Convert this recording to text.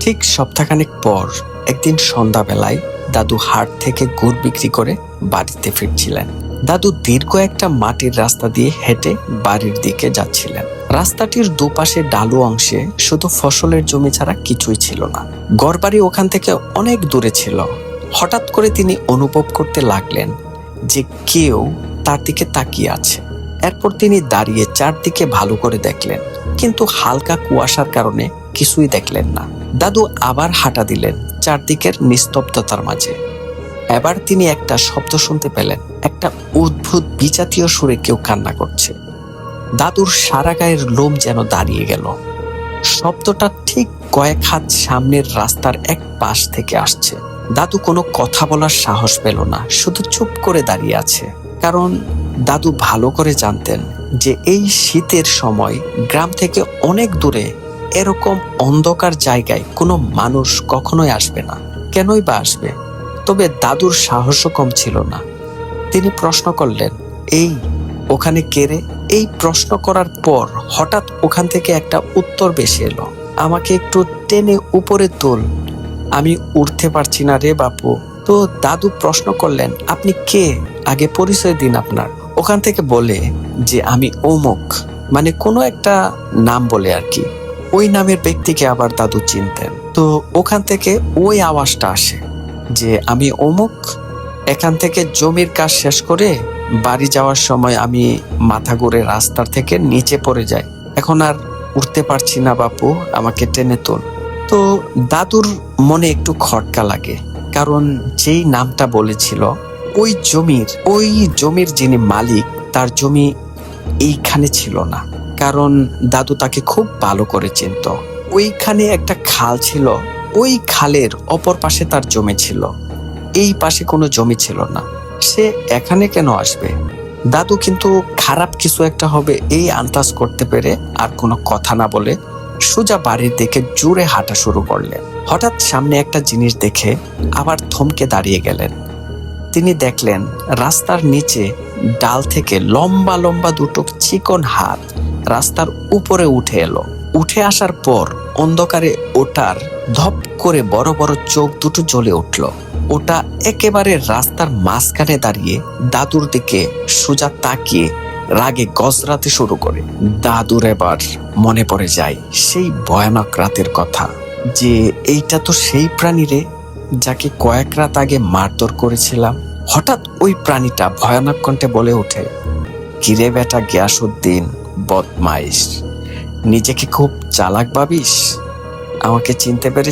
ঠিক সপ্তাহখানেক পর একদিন সন্ধ্যাবেলায় দাদু হাট থেকে গুড় বিক্রি করে বাড়িতে ফিরছিলেন। দাদু দীর্ঘ একটা মাটির রাস্তা দিয়ে হেঁটে বাড়ির দিকে যাচ্ছিলেন। রাস্তাটির দুপাশে ডালু অংশে শুধু ফসলের জমি ছাড়া কিছুই ছিল না। গড়বাড়ি ওখান থেকে অনেক দূরে ছিল। হঠাৎ করে তিনি অনুভব করতে লাগলেন যে কেউ তার দিকে তাকিয়ে আছে। এরপর তিনি দাঁড়িয়ে চারদিকে ভালো করে দেখলেন। কিন্তু হালকা কুয়াশার কারণে কিছুই দেখলেন না। দাদু আবার হাঁটা দিলেন চারদিকের নিস্তব্ধতার মাঝে। এবার তিনি একটা শব্দ শুনতে পেলেন, একটা অদ্ভুত বিজাতীয় সুরে কেউ কান্না করছে। দাদুর সারা গায়ের লোম যেন দাঁড়িয়ে গেল। শব্দটা ঠিক কয়েক হাত সামনের রাস্তার এক পাশ থেকে আসছে। দাদু কোনো কথা বলার সাহস পেল না, শুধু চুপ করে দাঁড়িয়ে আছে। কারণ দাদু ভালো করে জানতেন যে এই শীতের সময় গ্রাম থেকে অনেক দূরে এরকম অন্ধকার জায়গায় কোনো মানুষ কখনোই আসবে না। কেনই বা আসবে? তবে দাদুর সাহসও কম ছিল না। তিনি প্রশ্ন করলেন, এই, ওখানে কেড়ে এই প্রশ্ন করার পর হঠাৎ ওখান থেকে একটা উত্তর বেশি এলো। আমাকে একটু টেনে উপরে তোল। আমি উঠতে পারছি না রে বাপু। তো দাদু প্রশ্ন করলেন, আপনি কে? আগে পরিচয় দিন আপনার। ওখান থেকে বলে যে, আমি অমুক। মানে কোনো একটা নাম বলে আর কি। ওই নামের ব্যক্তিকে আবার দাদু চিনতেন। তো ওখান থেকে ওই আওয়াজটা আসে যে আমি অমুক, এখান থেকে জমির কাজ শেষ করে বাড়ি যাওয়ার সময় আমি মাথা ঘুরে রাস্তার থেকে নিচে পড়ে যাই। এখন আর উঠতে পারছি না বাপু, আমাকে টেনে তোল। তো দাদুর মনে একটু খটকা লাগে, কারণ যেই নামটা বলেছিল, ওই জমির ওই জমির যিনি মালিক, তার জমি এইখানে ছিল না। কারণ দাদু তাকে খুব ভালো করে চিনত। ওইখানে একটা খাল ছিল, ওই খালের অপর পাশে তার জমি ছিল। এই পাশে কোনো জমি ছিল না। সে এখানে কেন আসবে? দাদু কিন্তু খারাপ কিছু একটা হবে এই আন্দাজ করতে পেরে আর কোনো কথা না বলে সোজা বাড়ির দিকে জোরে হাঁটা শুরু করলেন। হঠাৎ সামনে একটা জিনিস দেখে আবার থমকে দাঁড়িয়ে গেলেন। তিনি দেখলেন রাস্তার নিচে ডাল থেকে লম্বা লম্বা দুটো চিকন হাত। রাস্তার উপরে উঠে এলো। উঠে আসার পর অন্ধকারে ওটার ধপ করে বড় বড় চোখ দুটো জ্বলে উঠল। ওটা একেবারে রাস্তার মাঝখানে দাঁড়িয়ে দাদুর দিকে সোজা তাকিয়ে রাগে গজরাতে শুরু করে। দাদুর এবার মনে পড়ে যায় সেই ভয়ানক রাতের কথা যে এইটা তো সেই প্রাণী রে যাকে কয়েক রাত আগে মারধর করেছিলাম। হঠাৎ ওই প্রাণীটা ভয়ানক কণ্ঠে বলে ওঠে, কিরে বেটা গিয়াসুদ্দিন বদমাইশ। নিজেকে খুব চালাক ভাবিস? আমাকে চিনতে পেরে